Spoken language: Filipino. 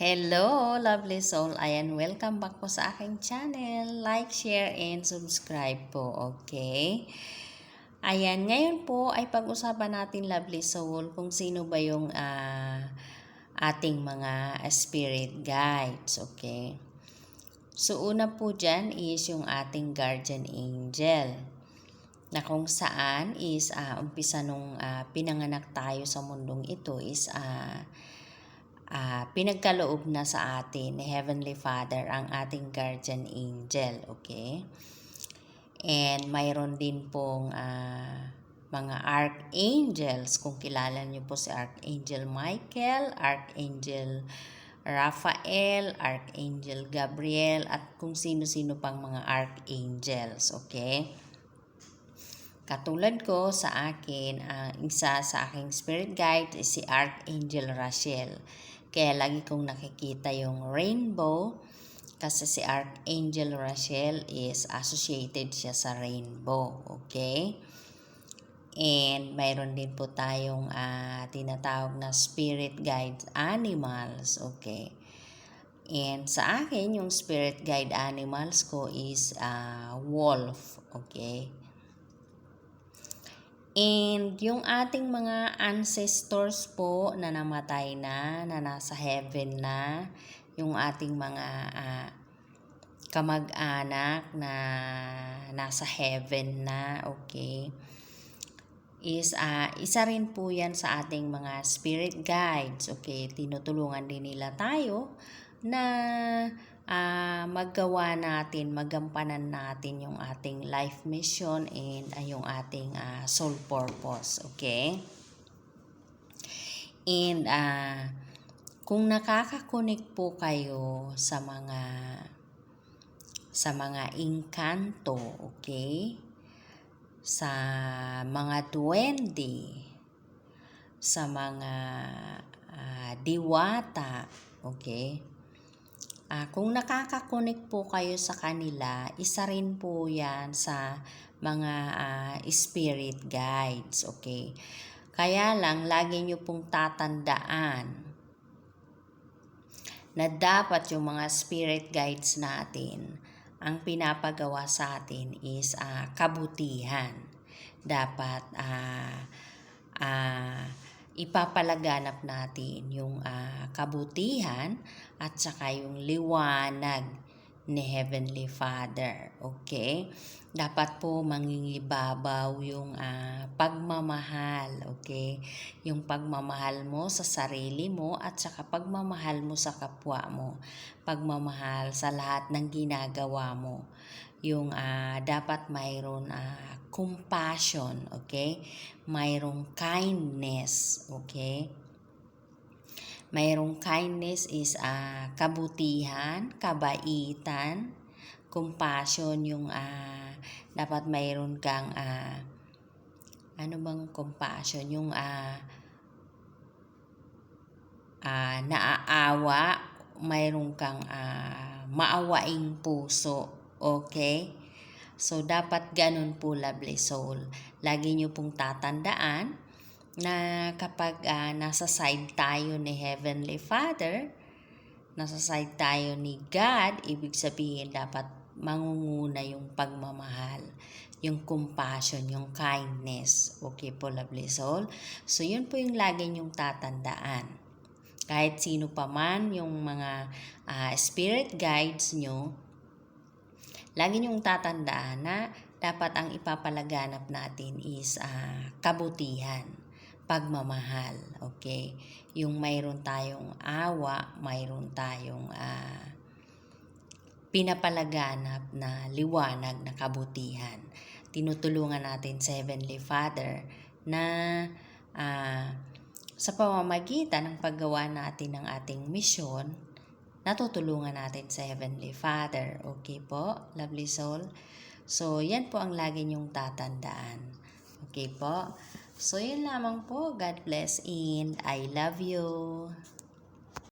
Hello, lovely soul. Ayan, welcome back po sa aking channel. Like, share, and subscribe po, okay? Ayan, ngayon po ay pag-usapan natin, lovely soul, kung sino ba yung ah, ating mga spirit guides, okay? So, una po dyan is yung ating guardian angel na kung saan is ah, umpisa nung ah, pinanganak tayo sa mundong ito is ah, ah, pinagkaloob na sa atin ni Heavenly Father ang ating guardian angel, okay? And mayroon din pong ah, mga archangels, kung kilala niyo po si Archangel Michael, Archangel Raphael, Archangel Gabriel, at kung sino-sino pang mga archangels, okay? Katulad ko sa akin, ang isa sa aking spirit guide is si Archangel Rachel. Kaya lagi kong nakikita yung rainbow kasi si Archangel Rachel is associated siya sa rainbow. Okay? And mayroon din po tayong ah, tinatawag na spirit guide animals. Okay? And sa akin, yung spirit guide animals ko is ah, wolf. Okay? And yung ating mga ancestors po na namatay na, na nasa heaven na, yung ating mga ah, kamag-anak na nasa heaven na, okay, is ah, isa rin po yan sa ating mga spirit guides, okay, tinutulungan din nila tayo na ah, maggawa natin, magampanan natin yung ating life mission and ah, yung ating ah, soul purpose, okay? And ah, kung nakakakunik po kayo sa mga sa mga inkanto, okay? Sa mga duwende, sa mga ah, diwata, okay? Ah, kung nakakakunik po kayo sa kanila, isa rin po yan sa mga ah, spirit guides, okay? Kaya lang, lagi nyo pong tatandaan na dapat yung mga spirit guides natin, ang pinapagawa sa atin is ah, kabutihan. Dapat ah, ipapalaganap natin yung ah, kabutihan at saka yung liwanag ni Heavenly Father. Okay? Dapat po mangingibabaw yung ah, pagmamahal. Okay? Yung pagmamahal mo sa sarili mo at saka pagmamahal mo sa kapwa mo. Pagmamahal sa lahat ng ginagawa mo. Yung ah, dapat mayroon ah, compassion. Okay? Mayroong kindness. Okay? Mayroong kindness is ah, kabutihan, kabaitan, compassion yung ah, dapat mayroon kang ah, ano bang compassion yung ah, ah, naaawa, mayroon kang ah, maawaing puso. Okay? So, dapat ganun po, lovely soul. Lagi nyo pong tatandaan na kapag ah, nasa side tayo ni Heavenly Father, nasa side tayo ni God, ibig sabihin dapat mangunguna yung pagmamahal, yung compassion, yung kindness. Okay po, lovely soul? So, yun po yung lagi nyong tatandaan. Kahit sino pa man yung mga ah, spirit guides nyo, lagi nyong tatandaan na dapat ang ipapalaganap natin is ah, kabutihan pagmamahal. Okay? Yung mayroon tayong awa, mayroon tayong ah, pinapalaganap na liwanag na kabutihan. Tinutulungan natin sa Heavenly Father na ah, sa pamamagitan ng paggawa natin ng ating misyon, natutulungan natin sa Heavenly Father. Okay po, lovely soul? So, yan po ang lagi niyong tatandaan. Okay po? So, yun lamang po. God bless and I love you.